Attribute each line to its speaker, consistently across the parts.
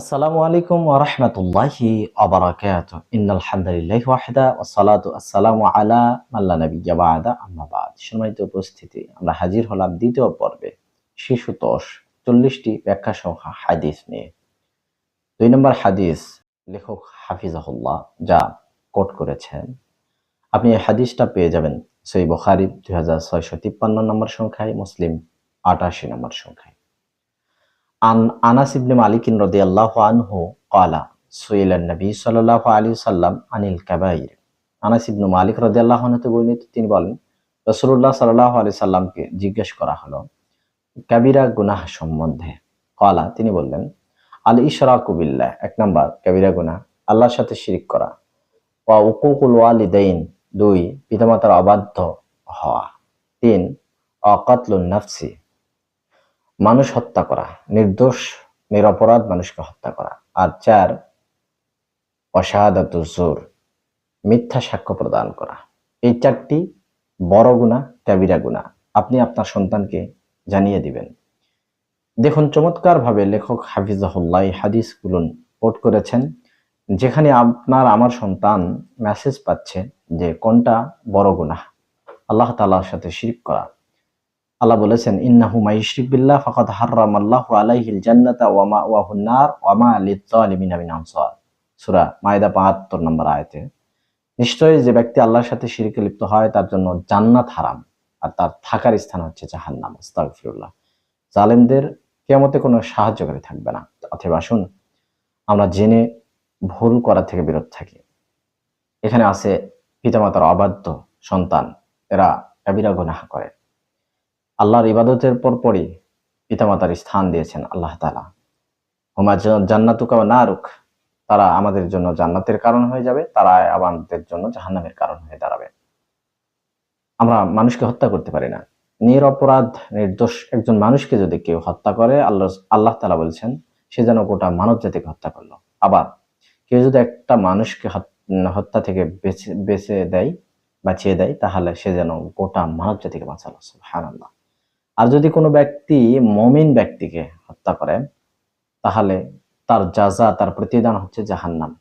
Speaker 1: আসসালামু আলাইকুম ওয়া রাহমাতুল্লাহি ওয়া বারাকাতুহু ইন্নাল হামদুলিল্লাহি ওয়াহদা ওয়াস সালাতু আসসালামু আলা মান লা নাবিয়্যা বা'দা। আম্মা বা'দ। সম্মানিত উপস্থিতি, আমরা হাজির হলাম দ্বিতীয় পর্বে শিশু শিশুতোষ চল্লিশটি ব্যাখ্যা সংখ্যা হাদিস নিয়ে। দুই নম্বর হাদিস, লেখক হাফিজাহুল্লাহ যা কোট করেছেন। আপনি এই হাদিসটা পেয়ে যাবেন। সই বুখারী দুই হাজার ছয়শো তিপ্পান্ন নম্বর সংখ্যায়, মুসলিম আটাশি নম্বর সংখ্যায়। আন আনাস ইবনে মালিক রাদিয়াল্লাহু আনহু ক্বালা, সুইলা নবী সাল্লাল্লাহু আলাইহি সাল্লাম আনিল কাবাইর। আনাস ইবনে মালিক রাদিয়াল্লাহু আনহু বর্ণিত তিনি বলেন, রাসূলুল্লাহ সাল্লাল্লাহু আলাইহি সাল্লামকে জিজ্ঞেস করা হলো, কাবিরা গুনাহ সম্বন্ধে? ক্বালা, তিনি বললেন, আল ইশরাকু বিল্লাহ, এক নাম্বার, কাবিরা গুনাহ, আল্লাহর সাথে শিরিক করা। ওয়া উকুকুল ওয়ালিদাইন, দুই, পিতামাতার অবাধ্য হওয়া। তিন অকাতলুন নাফসি মানুষ হত্যা করা, নির্দোষ, নিরপরাধ মানুষকে হত্যা করা। আর চার অশাহাদাত জোর, মিথ্যা সাক্ষ্য প্রদান করা। এই চারটি বড় গুণা কাবিরা গুণা। আপনি আপনার সন্তানকে জানিয়ে দিবেন। দেখুন চমৎকার ভাবে লেখক হাফিজাহুল্লাহ হাদিসগুলো কোট করেছেন, যেখানে আপনার আমার সন্তান মেসেজ পাচ্ছে যে কোনটা বড় গুণা। আল্লাহ তাআলার সাথে শিরিক করা। আল্লাহ বলেছেন, ইন্নাহু মাইশরিক বিল্লাহ ফাকাদ হাররাম আল্লাহু আলাইহিল জান্নাতা ওয়া মাওয়াহুন নার ওয়া মা লিয-যালিমিনা মিন আনসার। সূরা মায়দা 72 নম্বর আয়াতে। নিশ্চয়ই যে ব্যক্তি আল্লাহর সাথে শিরকে লিপ্ত হয়, তার জন্য জান্নাত হারাম, আর তার থাকার স্থান হচ্ছে জাহান্নাম, আস্তাগফিরুল্লাহ। জালেমদের কিয়ামতে কোনো সাহায্যকারী থাকবে না। অথবা আসুন, আমরা জেনে ভুল করা থেকে বিরত থাকি। এখানে আছে পিতামাতার অবাধ্য সন্তান, এরা কাবিরা গুনাহ করে। আল্লাহর ইবাদতের পর পরই পিতামাতার স্থান দিয়েছেন আল্লাহ তালা হুমা জান্নাতুকা না রুখ তারা আমাদের জন্য জান্নাতের কারণ হয়ে যাবে, তারা আমাদের জন্য জাহান্নামের কারণ হয়ে দাঁড়াবে। আমরা মানুষকে হত্যা করতে পারি না। নিরপরাধ নির্দোষ একজন মানুষকে যদি কেউ হত্যা করে, আল্লাহ আল্লাহ তালা বলছেন, সে যেন গোটা মানব জাতিকে হত্যা করল। আবার কেউ যদি একটা মানুষকে হত্যা থেকে বেছে বেছে দেয়, বাঁচিয়ে দেয়, তাহলে সে যেন গোটা মানব জাতিকে বাঁচালো হ্যাঁ আল্লাহ আর যদি কোনো ব্যক্তি মমিন ব্যক্তিকে হত্যা করে, তাহলে তার যাজা তার প্রতিদান হচ্ছে জাহান্নাম।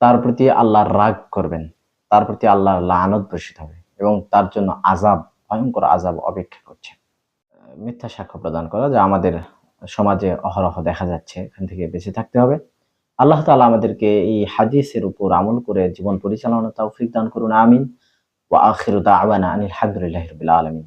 Speaker 1: তার প্রতি আল্লাহর রাগ করবেন, তার প্রতি আল্লাহর লানত বর্ষিত হবে এবং তার জন্য আজাব ভয়ঙ্কর আজাব অপেক্ষা করছে। মিথ্যা সাক্ষ্য প্রদান করা যা আমাদের সমাজে অহরহ দেখা যাচ্ছে, এখান থেকে বেঁচে থাকতে হবে। আল্লাহ তালা আমাদেরকে এই হাদিসের উপর আমল করে জীবন পরিচালনা তৌফিক দান করুন, আমিন। ওয়া আখিরু দাওয়ানা আনিল হামদুলিল্লাহি রাব্বিল আলামিন।